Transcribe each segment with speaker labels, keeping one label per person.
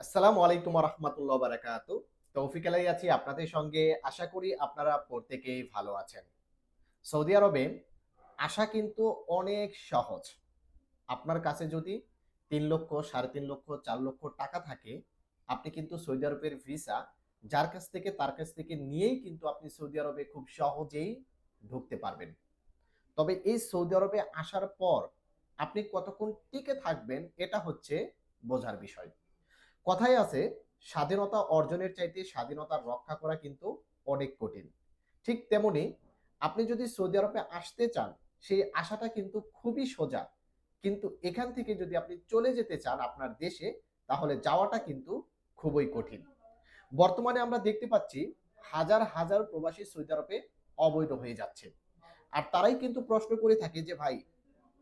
Speaker 1: আসসালামু আলাইকুম রহমতুল্লাহ বারাকাত তৌফিক আলাই আছি আপনাদের সঙ্গে। আশা করি আপনারা প্রত্যেকেই ভালো আছেন। সৌদি আরবে আসা কিন্তু অনেক সহজ। আপনার কাছে যদি তিন লক্ষ, সাড়ে তিন লক্ষ, চার লক্ষ টাকা থাকে, আপনি কিন্তু সৌদি আরবের ভিসা যার কাছ থেকে, তার কাছ থেকে নিয়েই কিন্তু আপনি সৌদি আরবে খুব সহজেই ঢুকতে পারবেন। তবে এই সৌদি আরবে আসার পর আপনি কতক্ষণ টিকে থাকবেন, এটা হচ্ছে বোঝার বিষয়। কথায় আছে, স্বাধীনতা অর্জনের চাইতে স্বাধীনতা রক্ষা করা কিন্তু অনেক কঠিন। ঠিক তেমনি আপনি যদি সৌদি আরবে আসতে চান, সেই আশাটা কিন্তু খুবই সোজা। কিন্তু এখান থেকে যদি আপনি চলে যেতে চান আপনার দেশে, তাহলে যাওয়াটা কিন্তু খুবই কঠিন। বর্তমানে আমরা দেখতে পাচ্ছি হাজার হাজার প্রবাসী সৌদি আরবে অবৈধ হয়ে যাচ্ছে। আর তারাই কিন্তু প্রশ্ন করে থাকে যে, ভাই,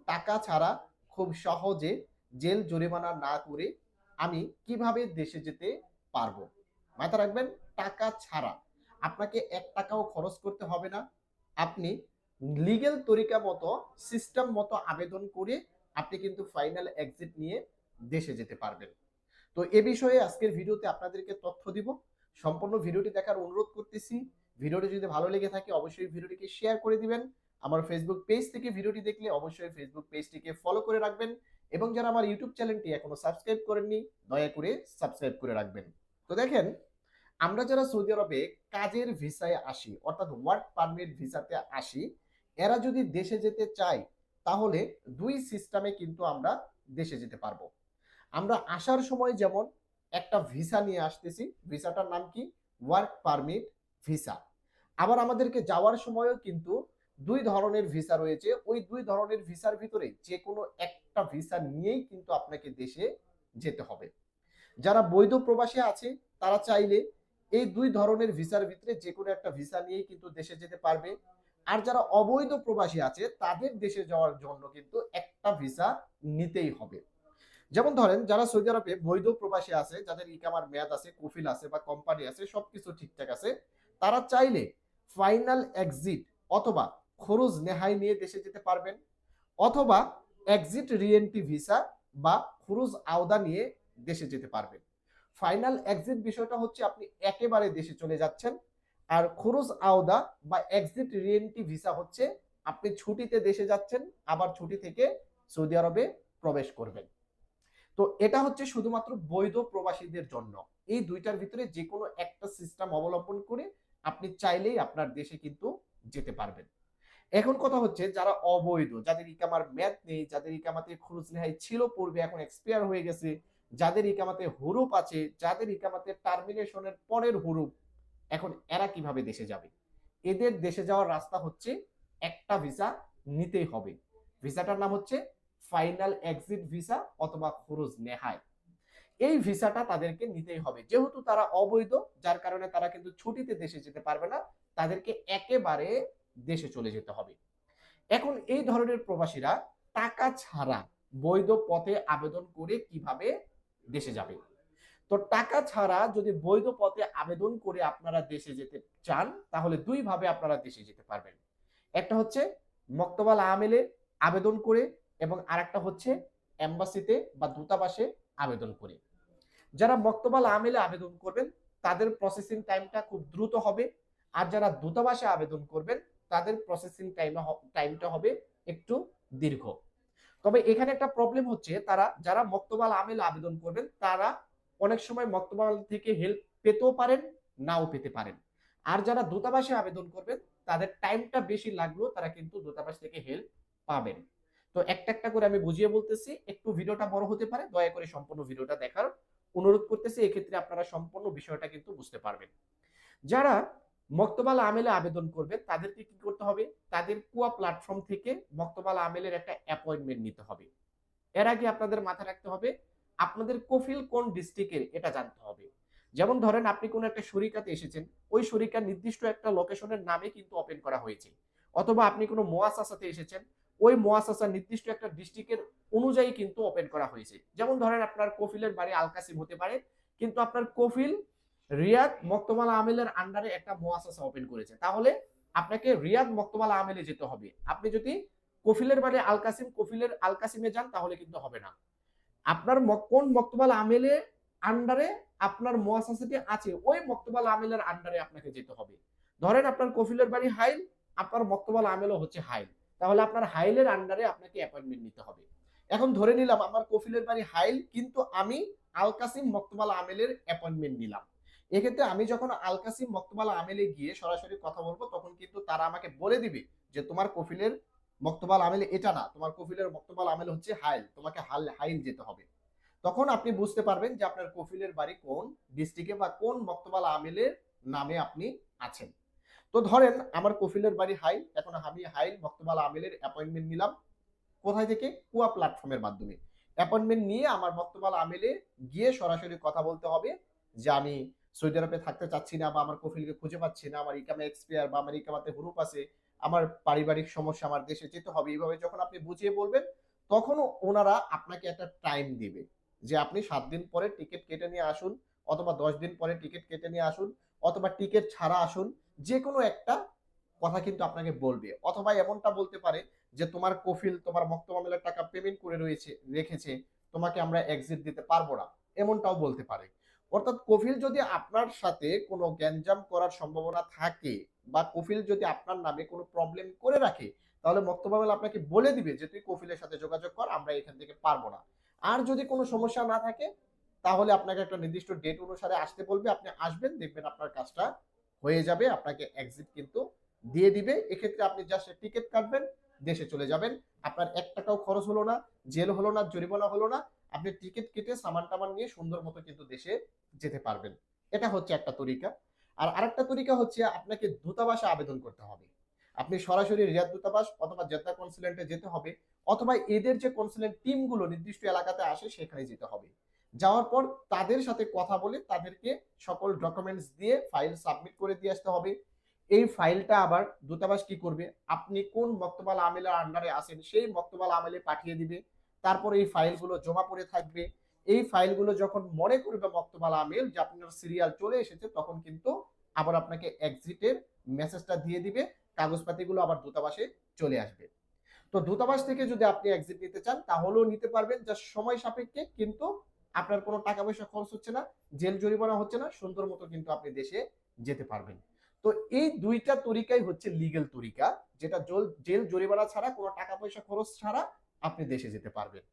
Speaker 1: টাকা ছাড়া খুব সহজে জেল জরিমানা না করে আমি কীভাবে দেশে যেতে পারব? মাথা রাখবেন, টাকা ছাড়া আপনাকে এক টাকাও খরচ করতে হবে না। আপনি লিগেল তরিকা মতো সিস্টেম মতো আবেদন করে আপনি কিন্তু ফাইনাল এক্সিট নিয়ে দেশে যেতে পারবেন। তো এ বিষয়ে আজকের ভিডিওতে আপনাদেরকে তথ্য দিব। সম্পূর্ণ ভিডিওটি দেখার অনুরোধ করতেছি। ভিডিওটি যদি ভালো লেগে থাকে, অবশ্যই ভিডিওটিকে শেয়ার করে দিবেন। আমার ফেসবুক পেজ থেকে ভিডিওটি দেখলে অবশ্যই ফেসবুক পেজটিকে ফলো করে রাখবেন এবং যারা আমার ইউটিউব চ্যানেলটি এখনও সাবস্ক্রাইব করেননি, দয়া করে সাবস্ক্রাইব করে রাখবেন। তো দেখেন, আমরা যারা সৌদি আরবে কাজের ভিসায় আসি, অর্থাৎ ওয়ার্ক পারমিট ভিসাতে আসি, এরা যদি দেশে যেতে চায়, তাহলে দুই সিস্টেমে কিন্তু আমরা দেশে যেতে পারব। আমরা আসার সময় যেমন একটা ভিসা নিয়ে আসতেছি, ভিসাটার নাম কি? Work permit visa. আবার আমাদেরকে যাওয়ার সময়ও কিন্তু দুই ধরনের ভিসা রয়েছে। ওই দুই ধরনের ভিসার ভিতরে যে কোনো একটা ভিসা নিয়েই কিন্তু আপনাকে দেশে যেতে হবে। যারা বৈধ প্রবাসী আছে, তারা চাইলে এই দুই ধরনের ভিসার ভিতরে যে কোনো একটা ভিসা নিয়েই কিন্তু দেশে যেতে পারবে। আর যারা অবৈধ প্রবাসী আছে, তাদের দেশে যাওয়ার জন্য কিন্তু একটা ভিসা নিতেই হবে। যেমন ধরেন, যারা সৌদি আরবে বৈধ প্রবাসী আছে, যাদের ইকামার মেয়াদ আছে, কফিল আছে বা কোম্পানি আছে, সবকিছু ঠিকঠাক আছে, তারা চাইলে ফাইনাল এক্সিট অথবা খরচ নেহাই নিয়ে দেশে যেতে পারবেন, অথবা এক্সিট রিএন্ট্রি ভিসা বা খরচ আওদা নিয়ে দেশে যেতে পারবেন। ফাইনাল এক্সিট বিষয়টা হচ্ছে আপনি একেবারে দেশে চলে যাচ্ছেন, আর খরচ আওদা বা এক্সিট রিএন্ট্রি ভিসা হচ্ছে আপনি ছুটিতে দেশে যাচ্ছেন, আবার ছুটি থেকে সৌদি আরবে প্রবেশ করবেন। তো এটা হচ্ছে শুধুমাত্র বৈধ প্রবাসীদের জন্য। এই দুইটার ভিতরে যে কোনো একটা সিস্টেম অবলম্বন করে আপনি চাইলেই আপনার দেশে কিন্তু যেতে পারবেন। এখন কথা হচ্ছে যারা অবৈধ, যাদের ইকামার মেয়াদ নেই, যাদের ইকামাতে খরচ নেহাই ছিল পূর্বে, এখন এক্সপায়ার হয়ে গেছে, যাদের ইকামাতে হুরুপ আছে, যাদের ইকামাতে টার্মিনেশনের পরের হুরুপ, এখন এরা কীভাবে দেশে যাবে? এদের দেশে যাওয়ার রাস্তা হচ্ছে একটা ভিসা নিতেই হবে। ভিসাটার নাম হচ্ছে ফাইনাল এক্সিট ভিসা অথবা খরচ নেহায় এই ভিসাটা তাদেরকে নিতেই হবে। যেহেতু তারা অবৈধ, যার কারণে তারা কিন্তু ছুটিতে দেশে যেতে পারবে না, তাদেরকে একেবারে দেশে চলে যেতে হবে। এখন এই ধরনের প্রবাসীরা টাকা ছাড়া বৈধ পথে আবেদন করে কীভাবে দেশে যাবে? তো টাকা ছাড়া যদি বৈধ পথে আবেদন করে আপনারা দেশে যেতে চান, তাহলে দুই ভাবে আপনারা দেশে যেতে পারবেন। একটা হচ্ছে মক্তবাল আমেলে আবেদন করে এবং আরেকটা হচ্ছে এম্বাসিতে বা দূতাবাসে আবেদন করে। যারা মক্তবাল আমেলে আবেদন করবেন, তাদের প্রসেসিং টাইমটা খুব দ্রুত হবে। আর যারা দূতাবাসে আবেদন করবেন তাদের প্রসেসিং টাইম টাইমটা হবে একটু দীর্ঘ। তবে এখানে একটা প্রবলেম হচ্ছে, তারা, যারা মক্তবাল আমেল আবেদন করবেন, তারা অনেক সময় মক্তবাল থেকে হেল্প পেতেও পারেন, নাও পেতে পারেন। আর যারা দূতাবাসে আবেদন করবেন, তাদের টাইমটা বেশি লাগলেও তারা কিন্তু দূতাবাস থেকে হেল্প পাবেন। তো একটা একটা করে আমি বুঝিয়ে বলতেছি, একটু ভিডিওটা বড় হতে পারে, দয়া করে সম্পূর্ণ ভিডিওটা দেখার অনুরোধ করতেছি, এক্ষেত্রে আপনারা সম্পূর্ণ বিষয়টা কিন্তু বুঝতে পারবেন। যারা মক্তবাল আমেলে আবেদন করবে তাদেরকে কি করতে হবে? তাদের কুয়া প্ল্যাটফর্ম থেকে মক্তবাল আমেলের একটা অ্যাপয়েন্টমেন্ট নিতে হবে। এর আগে আপনাদের মাথায় রাখতে হবে, আপনাদের কফিল কোন ডিস্ট্রিক্টের এটা জানতে হবে। যেমন ধরেন, আপনি কোন একটা শরিকাতে এসেছেন, ওই শরিকার নির্দিষ্ট একটা লোকেশনের নামে কিন্তু ওপেন করা হয়েছে। অথবা আপনি কোনো মোয়াসাসাতে এসেছেন, ওই মোয়াসাসা নির্দিষ্ট একটা ডিস্ট্রিক্টের অনুযায়ী কিন্তু ওপেন করা হয়েছে। যেমন ধরেন, আপনার কফিলের বাড়ি আলকাসিম হতে পারে, কিন্তু আপনার কফিল রিয়াদ মক্তমাল আমেলের আন্ডারে একটা মোয়াসাসা ওপেন করেছে। তাহলে আপনাকে রিয়াদ মক্তমাল আমেলে যেতে হবে। আপনি যদি কফিলের বাড়ি আল কাসিম কফিলের আল কাসিমে যান, তাহলে কিন্তু হবে না। আপনার কোন মক্তমাল আমেলে আন্ডারে আপনার মোয়াসাসাটি আছে, ওই মক্তবাল আমেলের আন্ডারে আপনাকে যেতে হবে। ধরেন আপনার কফিলের বাড়ি হাইল, আপনার মক্তবাল আমেলও হচ্ছে হাইল। তাহলে আপনার হাইলের আন্ডারে আপনাকে অ্যাপয়েন্টমেন্ট নিতে হবে। এখন ধরে নিলাম, আমার কফিলের বাড়ি হাইল, কিন্তু আমি আল কাসিম মক্তবাল আমেলের অ্যাপয়েন্টমেন্ট নিলাম। এক্ষেত্রে আমি যখন আলকাসিম মক্তবাল আমেলে গিয়ে সরাসরি কথা বলব, তখন কিন্তু তারা আমাকে বলে দিবে যে, তোমার কফিলের মক্তবাল আমেলে এটা না। তোমার কফিলের মক্তবাল আমেল হচ্ছে হাইল। তোমাকে হাল, হাইল যেতে হবে। তখন আপনি বুঝতে পারবেন যে, আপনার কফিলের বাড়ি কোন ডিস্ট্রিক্টে বা কোন মক্তবাল আমেলের নামে আপনি আছেন। তো ধরেন, আমার কফিলের বাড়ি হাইল। এখন আমি হাইল মক্তবাল আমেলের অ্যাপয়েন্টমেন্ট নিলাম। কোথায় থেকে? কুয়া প্ল্যাটফর্মের মাধ্যমে। অ্যাপয়েন্টমেন্ট নিয়ে আমার মক্তবাল আমেলে গিয়ে সরাসরি কথা বলতে হবে যে, আমি সৌদি আরবে থাকতে চাচ্ছি না বা আমার কফিলকে খুঁজে পাচ্ছি না, আমার ইকামে এক্সপায়ার বা আমার ইকামাতে হুরুপ আছে, আমার পারিবারিক সমস্যা আমার দেশে যেতে হবে, এইভাবে যখন আপনি বুঝিয়ে বলবেন তখন ওনারা আপনাকে একটা টাইম দিবে যে আপনি সাত দিন পরে টিকিট কেটে নিয়ে আসুন অথবা দশ দিন পরে টিকিট কেটে নিয়ে আসুন অথবা টিকিট ছাড়া আসুন যে কোনো একটা কথা কিন্তু আপনাকে বলবে। অথবা এমনটা বলতে পারে যে তোমার কফিল তোমার মক্তমামেলের টাকা পেমেন্ট করে রয়েছে, রেখেছে, তোমাকে আমরা এক্সিট দিতে পারব না, এমনটাও বলতে পারে। অর্থাৎ কফিল যদি আপনার সাথে কোনো গ্যাঞ্জাম করার সম্ভাবনা থাকে বা কফিল যদি আপনার নামে কোনো প্রবলেম করে রাখে, তাহলে মক্তবাবেল আপনাকে বলে দিবে যে, তুই কফিলের সাথে যোগাযোগ কর, আমরা এখান থেকে পারব না। আর যদি কোনো সমস্যা না থাকে, তাহলে আপনাকে একটা নির্দিষ্ট ডেট অনুসারে আসতে বলবে, আপনি আসবেন, দেখবেন আপনার কাজটা হয়ে যাবে, আপনাকে এক্সিট কিন্তু দিয়ে দিবে। এক্ষেত্রে আপনি জাস্ট টিকিট কাটবেন, দেশে চলে যাবেন। আপনার এক টাকাও খরচ হলো না জেল হলো না, জরিমানা হলো না। আপনি টিকিট কেটে সামান টামান নিয়ে সুন্দর মতো কিন্তু দেশে যেতে পারবেন। এটা হচ্ছে একটা তরিকা। আর আরেকটা তরিকা হচ্ছে আপনাকে দূতাবাসে আবেদন করতে হবে। আপনি সরাসরি রিয়াদ দূতাবাস অথবা জেদ্দা কনসুলেন্টে যেতে হবে অথবা এদের যে কনসুলেন্ট টিমগুলো নির্দিষ্ট এলাকাতে আসে সেখানে যেতে হবে। যাওয়ার পর তাদের সাথে কথা বলে তাদেরকে সকল ডকুমেন্টস দিয়ে ফাইল সাবমিট করে দিয়ে আসতে হবে। এই ফাইলটা আবার দূতাবাস কি করবে? আপনি কোন মক্তবাল আমেলের আন্ডারে আছেন সেই মক্তবাল আমেলে পাঠিয়ে দিবে। তারপর এই ফাইলগুলো জমা পড়ে থাকবে। এই ফাইলগুলো যখন মনে করবে মক্তবাল আমেল যে আপনার সিরিয়াল চলে এসেছে, তখন কিন্তু আবার আপনাকে এক্সিটের মেসেজটা দিয়ে দিবে, কাগজপাতিগুলো আবার দূতাবাসে চলে আসবে। তো দূতাবাস থেকে যদি আপনি এক্সিট নিতে চান, তাহলেও নিতে পারবেন যা সময় সাপেক্ষে, কিন্তু আপনার কোনো টাকা পয়সা খরচ হচ্ছে না, জেল জরিমানা হচ্ছে না, সুন্দর মতো কিন্তু আপনি দেশে যেতে পারবেন। তো এই দুইটা তরিকাই হচ্ছে লিগেল তরিকা, যেটা জেল জরিমানা ছাড়া, কোনো টাকা পয়সা খরচ ছাড়া আপনি দেশে যেতে পারবেন।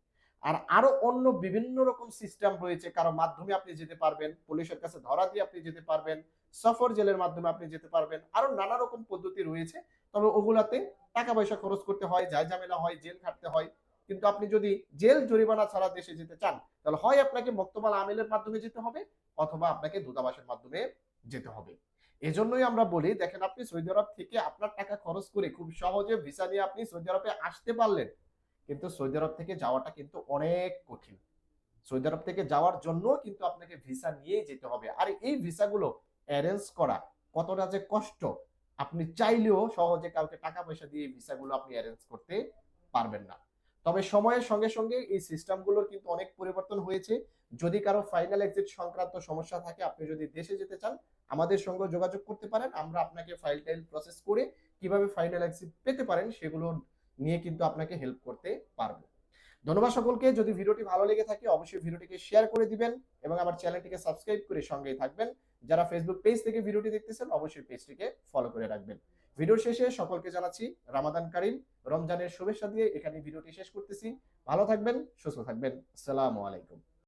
Speaker 1: আর আরও অন্য বিভিন্ন রকম সিস্টেম রয়েছে, কারও মাধ্যমে আপনি যেতে পারবেন, পুলিশের কাছে ধরা দিয়ে আপনি যেতে পারবেন, সফর জেলের মাধ্যমে আপনি যেতে পারবেন, আরও নানা রকম পদ্ধতি রয়েছে। তবে ওগুলাতে টাকা পয়সা খরচ করতে হয় যায় ঝামেলা হয়, জেল খাটতে হয়। কিন্তু আপনি যদি জেল জরিমানা ছাড়া দেশে যেতে চান, তাহলে হয় আপনাকে মক্তবাল আমেলের মাধ্যমে যেতে হবে, অথবা আপনাকে দূতাবাসের মাধ্যমে যেতে হবে। এজন্যই আমরা বলি, দেখেন আপনি সৌদি আরব থেকে আপনার টাকা খরচ করে খুব সহজে ভিসা নিয়ে আপনি সৌদি আরবে আসতে পারলেন। কিন্তু সৌদি আরব থেকে যাওয়াটা কিন্তু অনেক কঠিন। সৌদি আরব থেকে যাওয়ার জন্য কিন্তু আপনাকে ভিসা নিয়েই যেতে হবে। আর এই ভিসাগুলো অ্যারেঞ্জ করা কতটা যে কষ্ট, আপনি চাইলেও সহজে কাউকে টাকা পয়সা দিয়ে ভিসাগুলো আপনি অ্যারেঞ্জ করতে পারবেন না। তবে সময়ের সঙ্গে সঙ্গে এই সিস্টেমগুলোর কিন্তু অনেক পরিবর্তন হয়েছে। যদি কারও ফাইনাল এক্সিট সংক্রান্ত সমস্যা থাকে, আপনি যদি দেশে যেতে চান, আমাদের সঙ্গে যোগাযোগ করতে পারেন। আমরা আপনাকে ফাইল টাইল প্রসেস করে কীভাবে ফাইনাল এক্সিট পেতে পারেন, সেগুলো নিয়ে কিন্তু আপনাকে হেল্প করতে পারব। ধন্যবাদ সকলকে। যদি ভিডিওটি ভালো লেগে থাকে, অবশ্যই ভিডিওটিকে শেয়ার করে দিবেন এবং আমার চ্যানেলটিকে সাবস্ক্রাইব করে সঙ্গেই থাকবেন। যারা ফেসবুক পেজ থেকে ভিডিওটি দেখতেছেন, অবশ্যই পেজটিকে ফলো করে রাখবেন। ভিডিও শেষে সকলকে জানাচ্ছি রামাদান কারিম রমজানের শুভেচ্ছা দিয়ে এখানে ভিডিওটি শেষ করতেছি। ভালো থাকবেন, সুস্থ থাকবেন। আসসালামু আলাইকুম।